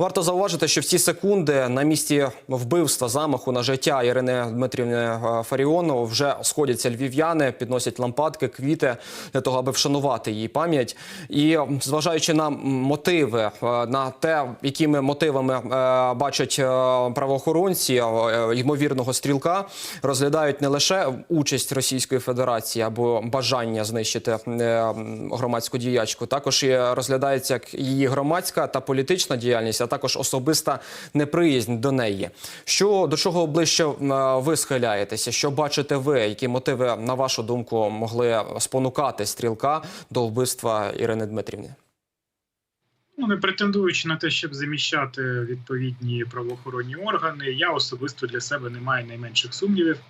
Варто зауважити, що в ці секунди на місці вбивства замаху на життя Ірини Дмитрівни е, Фаріону вже сходяться львів'яни, підносять лампадки, квіти для того, аби вшанувати її пам'ять. І зважаючи на мотиви, е, на те, якими мотивами е, бачать правоохоронці ймовірного стрілка, розглядають не лише участь Російської Федерації або бажання знищити громадську діячку, також розглядається її громадська та політична діяльність, також особиста неприязнь до неї. Що до чого ближче е, ви схиляєтеся? Що бачите ви? Які мотиви, на вашу думку, могли спонукати стрілка до вбивства Ірини Дмитрівни? Ну, не претендуючи на те, щоб заміщати відповідні правоохоронні органи, я особисто для себе не маю найменших сумнівів,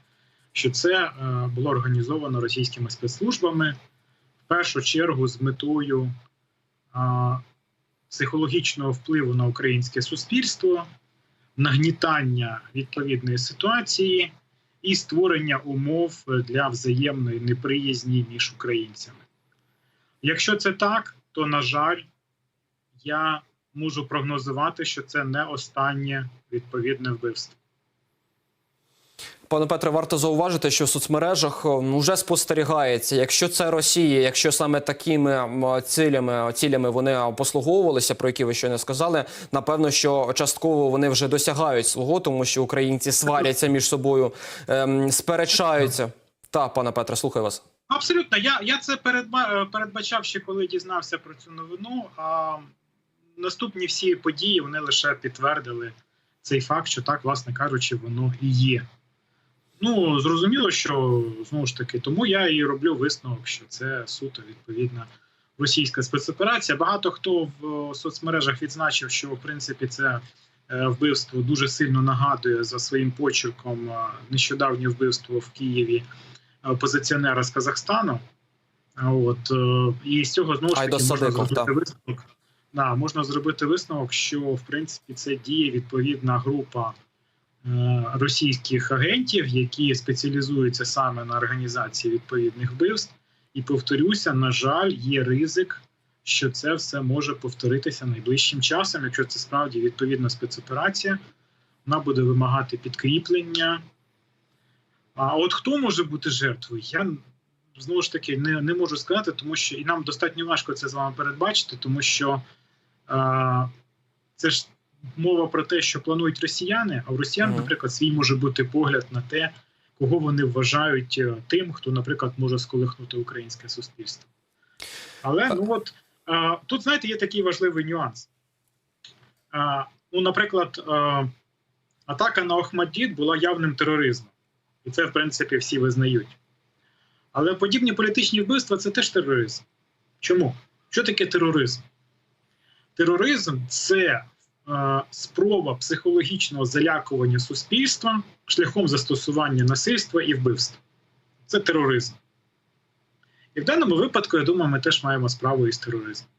що це е, було організовано російськими спецслужбами в першу чергу з метою е, психологічного впливу на українське суспільство, нагнітання відповідної ситуації і створення умов для взаємної неприязні між українцями. Якщо це так, то на жаль я можу прогнозувати, що це не останнє відповідне вбивство. Пане Петре, варто зауважити, що в соцмережах ну, вже спостерігається, якщо це Росія, якщо саме такими цілями, цілями вони послуговувалися, про які ви щойно сказали, напевно, що частково вони вже досягають свого, тому що українці сваряться між собою, ем, сперечаються. Так, пане Петре, слухаю вас. Абсолютно, я, я це передба, передбачав ще коли дізнався про цю новину. А наступні всі події вони лише підтвердили цей факт, що так, власне кажучи, воно і є. Ну зрозуміло, що знову ж таки, тому я і роблю висновок, що це суто відповідна російська спецоперація. Багато хто в соцмережах відзначив, що в принципі це е, вбивство дуже сильно нагадує за своїм почерком е, нещодавнє вбивство в Києві е, опозиціонера з Казахстану. От е, і з цього знову ж таки можна Садиков, зробити так. висновок. Да, можна зробити висновок, що в принципі це діє відповідна група е, російських агентів, які спеціалізуються саме на організації відповідних вбивств. І повторюся, на жаль, є ризик, що це все може повторитися найближчим часом, якщо це справді відповідна спецоперація, вона буде вимагати підкріплення. А от хто може бути жертвою? Я знову ж таки не, не можу сказати, тому що і нам достатньо важко це з вами передбачити, тому що е, це ж мова про те, що планують росіяни, а у росіян, наприклад, свій може бути погляд на те, кого вони вважають е, тим, хто, наприклад, може сколихнути українське суспільство. Але ну от тут, знаєте, є такий важливий нюанс. Ну, наприклад, атака на Охмаддіт була явним тероризмом, і це, в принципі, всі визнають. Але подібні політичні вбивства це теж тероризм. Чому? Що таке тероризм? Тероризм це спроба психологічного залякування суспільства шляхом застосування насильства і вбивства. Це тероризм. І в даному випадку, я думаю, ми теж маємо справу із тероризмом.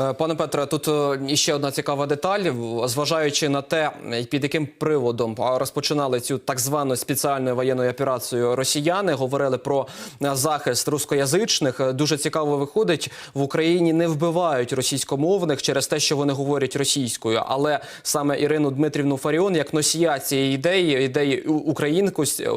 Е, Пане Петре, тут е, іще одна цікава деталь. Зважаючи на те, під яким приводом розпочинали цю так звану спеціальну воєнну операцію росіяни, говорили про е, захист рускоязичних. Дуже цікаво виходить, в Україні не вбивають російськомовних через те, що вони говорять російською. Але саме Ірину Дмитрівну Фаріон, як носія цієї ідеї, ідеї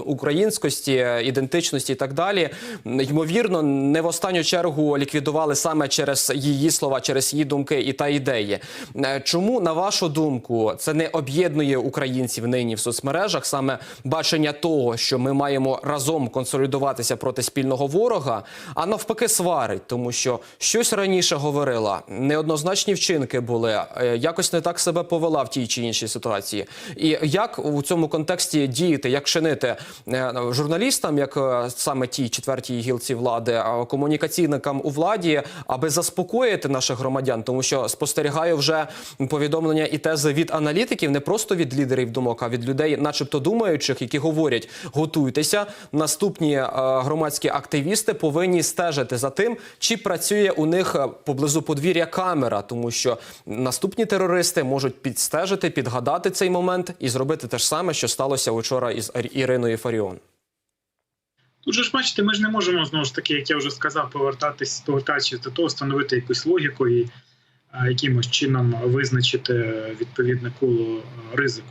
українськості, е, ідентичності і так далі, ймовірно, не в останню чергу ліквідували саме через її слова, через її думки і та ідеї. Е, Чому, на вашу думку, це не об'єднує українців нині в соцмережах, саме бачення того, що ми маємо разом консолідуватися проти спільного ворога, а навпаки, сварить, тому що щось раніше говорила, неоднозначні вчинки були, е, якось не так себе повела в тій чи іншій ситуації. І як у цьому контексті діяти, як чинити е, журналістам, як саме тій четвертій гілці влади, комунікаційникам у владі, аби заспокоїти наших громадян, тому що спостерігаю вже повідомлення і тези від аналітиків, не просто від лідерів думок, а від людей, начебто думаючих, які говорять: готуйтеся, наступні е, громадські активісти повинні стежити за тим, чи працює у них е, поблизу подвір'я камера, тому що наступні терористи можуть підстежити, підгадати цей момент і зробити те ж саме, що сталося вчора із Іриною Фаріон. Тут же ж бачите, ми ж не можемо знову ж таки, як я вже сказав, повертатись, повертаючись до того, встановити якусь логіку і е, якимось чином визначити відповідне коло е, ризику.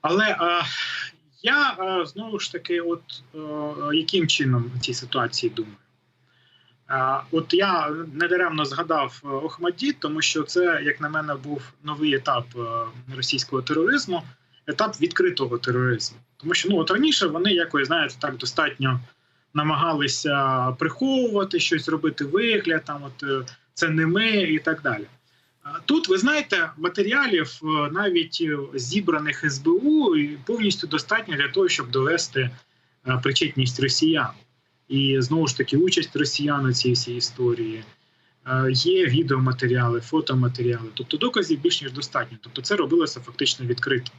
Але е, я е, знову ж таки, от е, яким чином в цій ситуації думаю? Е, От я недаремно згадав е, Охмаддіт, тому що це, як на мене, був новий етап е, російського тероризму, етап відкритого тероризму. Тому що ну от раніше вони якось знаєте так достатньо намагалися приховувати щось, робити вигляд, там от е, це не ми і так далі. Тут ви знаєте, матеріалів е, навіть е, зібраних СБУ повністю достатньо для того, щоб довести причетність росіян. І знову ж таки участь росіян у цій всій історії. Є відеоматеріали, фотоматеріали, тобто доказів більш ніж достатньо. Тобто це робилося фактично відкрито.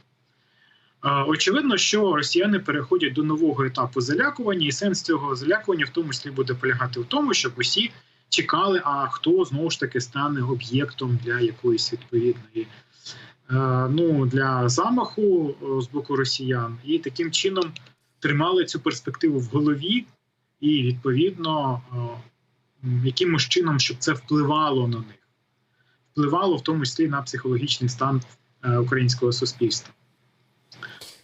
Очевидно, що росіяни переходять до нового етапу залякування, і сенс цього залякування в тому числі буде полягати в тому, щоб усі чекали, а хто знову ж таки стане об'єктом для якоїсь відповідної е, ну, для замаху е, з боку росіян, і таким чином тримали цю перспективу в голові, і відповідно е, якимось чином, щоб це впливало на них, впливало в тому числі на психологічний стан українського суспільства.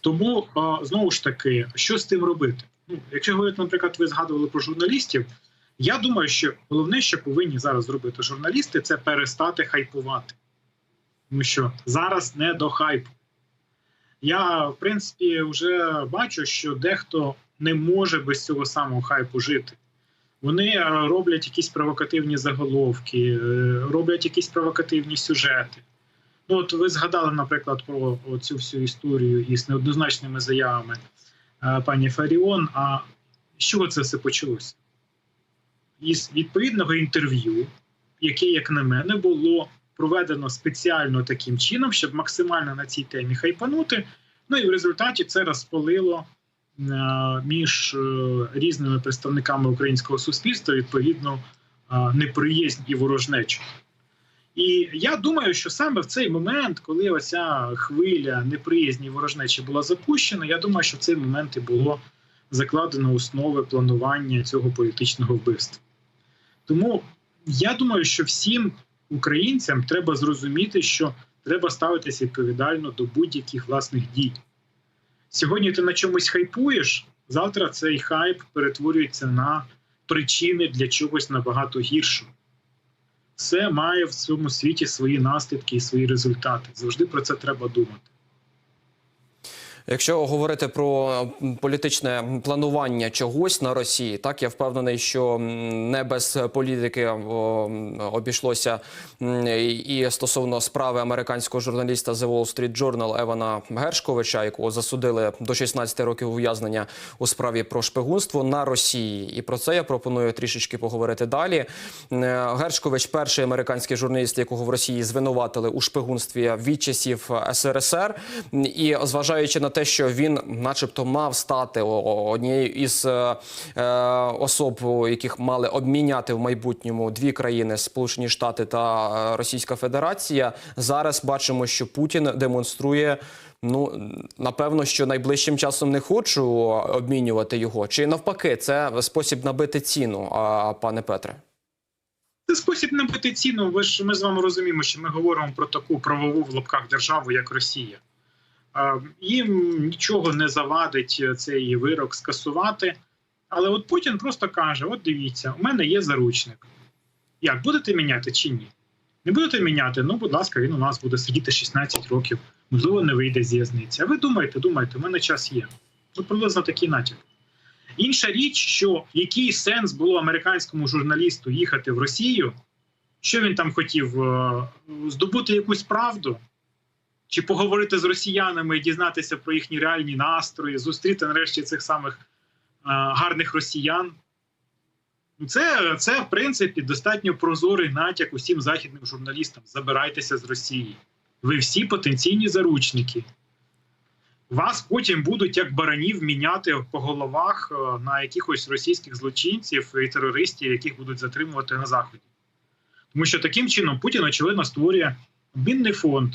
Тому знову ж таки, що з тим робити? Ну, якщо говорити, наприклад, ви згадували про журналістів. Я думаю, що головне, що повинні зараз зробити журналісти, це перестати хайпувати. Тому що зараз не до хайпу. Я, в принципі, вже бачу, що дехто не може без цього самого хайпу жити. Вони е, роблять якісь провокативні заголовки, е, роблять якісь провокативні сюжети. Ну, от ви згадали, наприклад, про цю всю історію із неоднозначними заявами е, пані Фаріон. А з чого це все почалося? із відповідного інтерв'ю, яке, як на мене, було проведено спеціально таким чином, щоб максимально на цій темі хайпанути. Ну і в результаті це розпалило е, між е, різними представниками українського суспільства відповідно неприязнь і ворожнечу. І я думаю, що саме в цей момент, коли оця хвиля неприязні ворожнечі була запущена, я думаю, що в цей момент і було закладено основи планування цього політичного вбивства. Тому я думаю, що всім українцям треба зрозуміти, що треба ставитися відповідально до будь-яких власних дій. Сьогодні ти на чомусь хайпуєш, завтра цей хайп перетворюється на причини для чогось набагато гіршого. Все має в цьому світі свої наслідки і свої результати. Завжди про це треба думати. Якщо говорити про політичне планування чогось на Росії, так я впевнений, що не без політики обійшлося і стосовно справи американського журналіста The Wall Street Journal Евана Гершковича, якого засудили до 16 років ув'язнення у справі про шпигунство на Росії. І про це я пропоную трішечки поговорити далі. Е, Гершкович перший американський журналіст, якого в Росії звинуватили у шпигунстві від часів СРСР, і зважаючи на те, що він, начебто, мав стати однією із е, е, особ, яких мали обміняти в майбутньому дві країни Сполучені Штати та е, Російська Федерація. Зараз бачимо, що Путін демонструє. Ну напевно, що найближчим часом не хочу обмінювати його. Чи навпаки, це спосіб набити ціну, пане Петре? Це спосіб набити ціну. Ви ж ми з вами розуміємо, що ми говоримо про таку правову в лапках державу, як Росія. Їм нічого не завадить цей вирок скасувати. Але от Путін просто каже: от дивіться, у мене є заручник. Як будете міняти чи ні? Не будете міняти? Ну, будь ласка, він у нас буде сидіти 16 років, можливо, не вийде з в'язниці. А ви думаєте, думаєте, у мене час є. Ну, приблизно такий натяк. Інша річ, що який сенс було американському журналісту їхати в Росію, що він там хотів е, здобути якусь правду, чи поговорити з росіянами дізнатися про їхні реальні настрої, зустріти нарешті цих самих е, гарних росіян. Ну, Це, це, в принципі, достатньо прозорий натяк усім західним журналістам. Забирайтеся з Росії. Ви всі потенційні заручники. Вас потім будуть як баранів міняти по головах е, на якихось російських злочинців і терористів, яких будуть затримувати на заході. Тому що таким чином Путін, очевидно, створює обмінний фонд.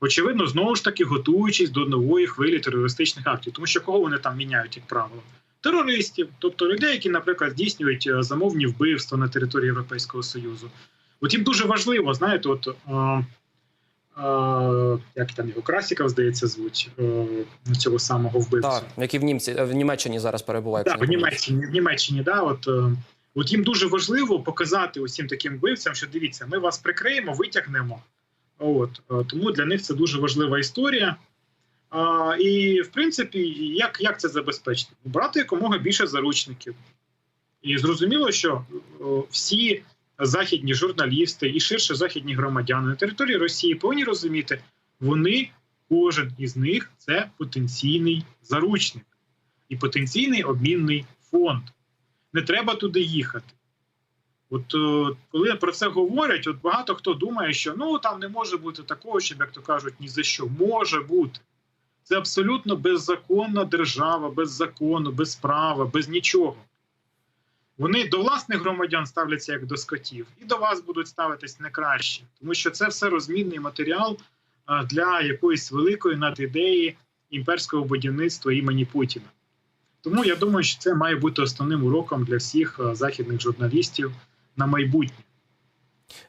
Очевидно, знову ж таки готуючись до нової хвилі терористичних актів. Тому що кого вони там міняють, як правило? Терористів, тобто людей, які, наприклад, здійснюють е, замовні вбивства на території Європейського Союзу, От їм дуже важливо, знаєте, от е, е, як там його Красіков, здається, звуть е, цього самого вбивцю. Так, які в німці в Німеччині зараз перебувають. Так, в Німеччині, в Німеччині, да, от, е, от їм дуже важливо показати усім таким вбивцям, що дивіться, ми вас прикриємо, витягнемо. От, е, тому для них це дуже важлива історія. А, і, в принципі, як, як це забезпечити? Брати якомога більше заручників. І зрозуміло, що е, всі західні журналісти і ширше західні громадяни на території Росії повинні розуміти, вони, кожен із них це потенційний заручник і потенційний обмінний фонд. Не треба туди їхати. От е, коли про це говорять, от багато хто думає, що ну там не може бути такого, щоб, як то кажуть, ні за що. Може бути. Це абсолютно беззаконна держава, без закону, без права, без нічого. Вони до власних громадян ставляться як до скотів, і до вас будуть ставитись не краще, тому що це все розмінний матеріал для якоїсь великої надідеї імперського будівництва імені Путіна. Тому я думаю, що це має бути основним уроком для всіх західних журналістів на майбутнє.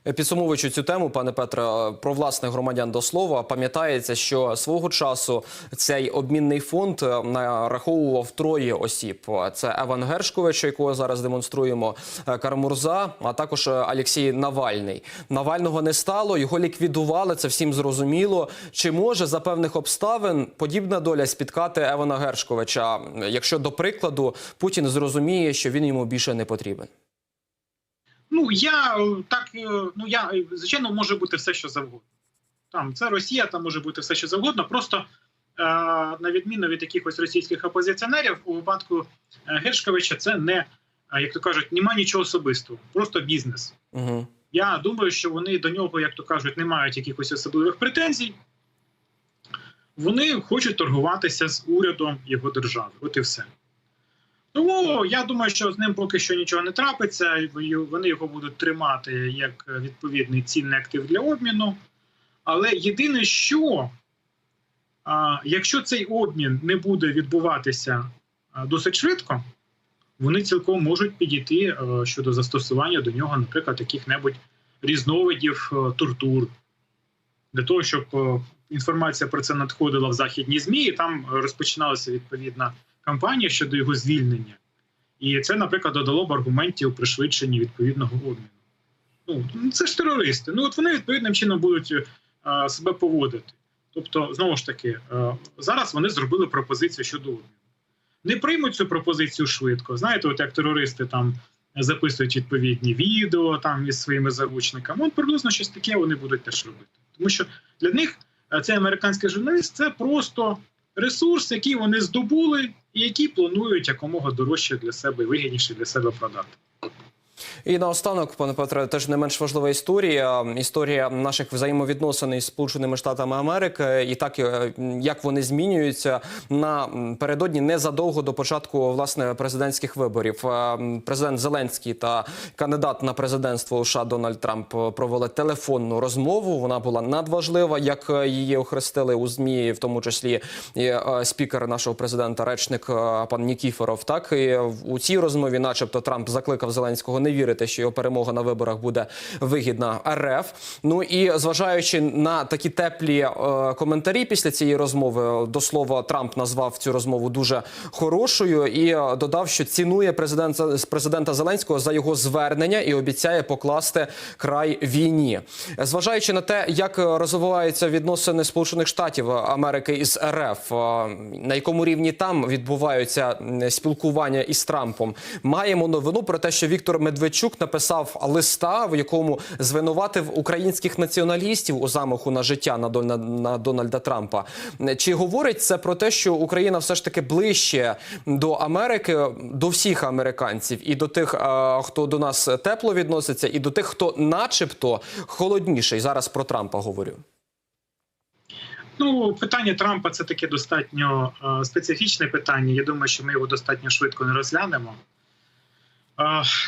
Підсумовуючи цю тему, пане Петре, про власних громадян до слова, пам'ятається, що свого часу цей обмінний фонд е, нараховував троє осіб: це Еван Гершкович, якого зараз демонструємо, е, Кармурза, а також е, Олексій Навальний. Навального не стало, його ліквідували. Це всім зрозуміло. Чи може за певних обставин подібна доля спіткати Евана Гершковича, якщо до прикладу Путін зрозуміє, що він йому більше не потрібен? Ну я е, так е, ну я е, звичайно може бути все, що завгодно. Там це Росія, там може бути все, що завгодно. Просто е, на відміну від якихось російських опозиціонерів, у випадку Гершковича це не як то кажуть, нема нічого особистого, просто бізнес. Угу. Я думаю, що вони до нього, як то кажуть, не мають якихось особливих претензій. Вони хочуть торгуватися з урядом його держави. От і все. Тому я думаю, що з ним поки що нічого не трапиться. Вони його будуть тримати як відповідний цінний актив для обміну. Але єдине, що якщо цей обмін не буде відбуватися досить швидко, вони цілком можуть підійти щодо застосування до нього, наприклад, яких-небудь різновидів а, тортур, для того, щоб інформація про це надходила в західні змі, і там розпочиналася відповідна кампанія щодо його звільнення. І це, наприклад, додало б аргументів пришвидшенні відповідного обміну. Ну, це ж терористи. Ну, от вони відповідним чином будуть а, себе поводити. Тобто, знову ж таки, а, зараз вони зробили пропозицію щодо обміну. Не приймуть цю пропозицію швидко. Знаєте, от як терористи там записують відповідні відео там із своїми заручниками. От приблизно щось таке вони будуть теж робити. Тому що для них цей американський журналіст це просто ресурс, який вони здобули, і який планують якомога дорожче для себе вигідніше для себе продати. І наостанок, пане Петре, теж не менш важлива історія. Історія наших взаємовідносин із Сполученими Штатами Америки, і так е, як вони змінюються напередодні незадовго до початку власне президентських виборів. Е, Президент Зеленський та кандидат на президентство США Дональд Трамп провели телефонну розмову. Вона була надважлива, як її охрестили у змі, в тому числі і е, спікер нашого президента, речник е, пан Нікіфоров. Так і у цій розмові, начебто, Трамп закликав Зеленського не вірити, що його перемога на виборах буде вигідна РФ. Ну і зважаючи на такі теплі е, коментарі після цієї розмови, до слова, Трамп назвав цю розмову дуже хорошою і е, додав, що цінує президента президента Зеленського за його звернення і обіцяє покласти край війні. Зважаючи на те, як розвиваються відносини Сполучених Штатів Америки із РФ, е, на якому рівні там відбуваються спілкування із Трампом, маємо новину про те, що Віктор Медведчук написав листа, в якому звинуватив українських націоналістів у замаху на життя на, Дон- на, на Дональда Трампа. Чи говорить це про те, що Україна все ж таки ближче до Америки, до всіх американців, і до тих, е, хто до нас тепло відноситься, і до тих, хто, начебто, холодніший? Зараз про Трампа говорю. Ну, питання Трампа це таке достатньо е, специфічне питання. Я думаю, що ми його достатньо швидко не розглянемо.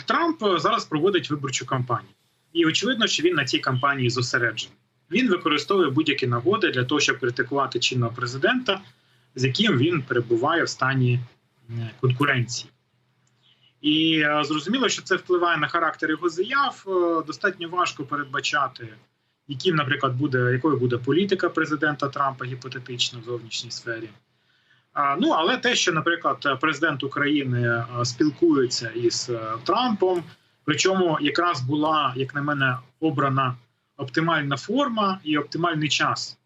Трамп зараз проводить виборчу кампанію, і очевидно, що він на цій кампанії зосереджений. Він використовує будь-які нагоди для того, щоб критикувати чинного президента, з яким він перебуває в стані е, конкуренції. І е, зрозуміло, що це впливає на характер його заяв. Е, Достатньо важко передбачати, яким, наприклад, буде якою буде політика президента Трампа гіпотетично в зовнішній сфері. Ну але те, що, наприклад, президент України е, спілкується із е, Трампом, причому якраз була, як на мене, обрана оптимальна форма і оптимальний час,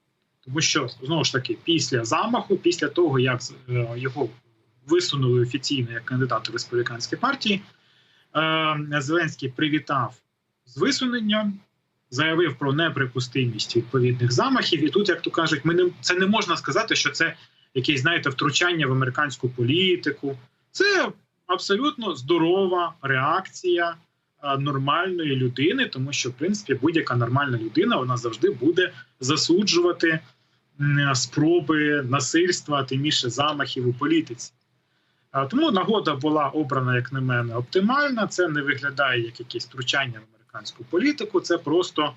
тому що знову ж таки, після замаху, після того як е, його висунули офіційно як кандидата в республіканській партії, Зеленський привітав з висуненням. Заявив про неприпустимість відповідних замахів, і тут, як то кажуть, ми не це не можна сказати, що це якесь, знаєте, втручання в американську політику. Це абсолютно здорова реакція нормальної людини, тому що, в принципі, будь-яка нормальна людина вона завжди буде засуджувати спроби насильства, тим більше замахів у політиці. Тому нагода була обрана, як на мене, оптимальна. Це не виглядає як якесь втручання в американську політику. Це просто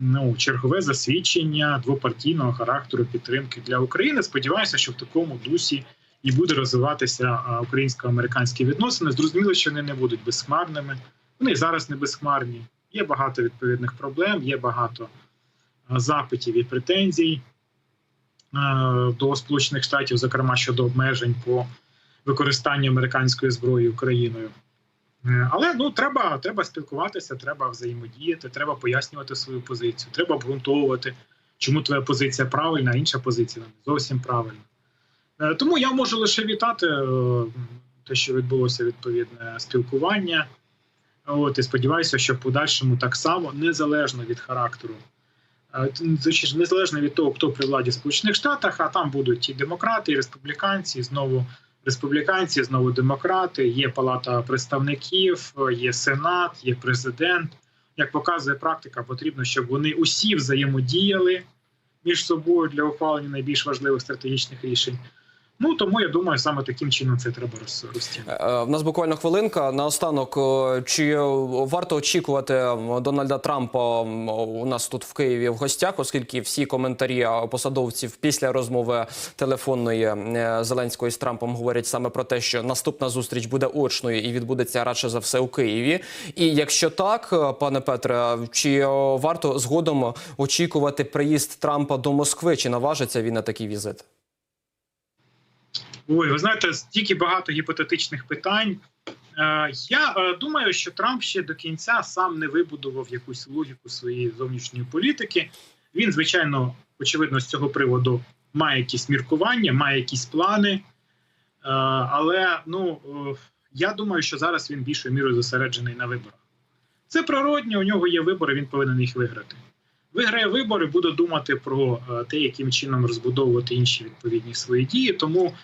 ну, чергове засвідчення двопартійного характеру підтримки для України. Сподіваюся, що в такому дусі і буде розвиватися українсько-американські відносини. Зрозуміло, що вони не будуть безхмарними. Вони зараз не безхмарні. Є багато відповідних проблем, є багато запитів і претензій до Сполучених Штатів, зокрема щодо обмежень по використанню американської зброї Україною. Е, Але ну треба, треба спілкуватися, треба взаємодіяти, треба пояснювати свою позицію, треба обґрунтовувати, чому твоя позиція правильна, а інша позиція не зовсім правильна. Е, Тому я можу лише вітати е, те, що відбулося відповідне спілкування. От і сподіваюся, що в подальшому так само незалежно від характеру, незалежно від того, хто при владі в Сполучених Штатах, а там будуть і демократи, і республіканці, і знову республіканці, знову демократи. Є палата представників, є сенат, є президент. Як показує практика, потрібно, щоб вони усі взаємодіяли між собою для ухвалення найбільш важливих стратегічних рішень. Ну тому я думаю, саме таким чином це треба роз- Е, В нас буквально хвилинка. Наостанок, е, чи варто очікувати Дональда Трампа у нас тут в Києві в гостях, оскільки всі коментарі е, посадовців після розмови телефонної е, Зеленського з Трампом говорять саме про те, що наступна зустріч буде очною і відбудеться радше за все у Києві. І якщо так, е, пане Петре, чи е, варто згодом очікувати приїзд Трампа до Москви? Чи наважиться він на такий візит? Ой, ви знаєте, стільки багато гіпотетичних питань. Е, Я е, думаю, що Трамп ще до кінця сам не вибудував якусь логіку своєї зовнішньої політики. Він, звичайно, очевидно, з цього приводу має якісь міркування, має якісь плани. Е, Але ну я думаю, що зараз він більшою мірою зосереджений на виборах. Це природньо, у нього є вибори, він повинен їх виграти. Виграє вибори, буде думати про те, яким чином розбудовувати інші відповідні свої дії. Тому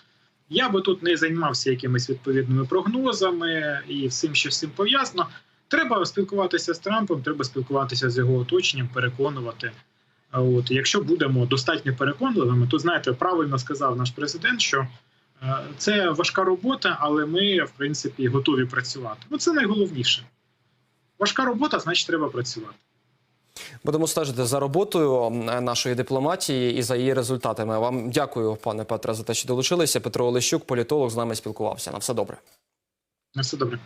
я би тут не займався якимись відповідними прогнозами і всім, що цим пов'язано. Треба спілкуватися з Трампом, треба спілкуватися з його оточенням, переконувати. От якщо будемо достатньо переконливими, то знаєте, правильно сказав наш президент, що е, це важка робота, але ми, в принципі, готові працювати. Ну це найголовніше. Важка робота, значить, треба працювати. Будемо стежити за роботою нашої дипломатії і за її результатами. Вам дякую, пане Петре, за те, що долучилися. Петро Олещук, політолог, з нами спілкувався. На все добре. На все добре.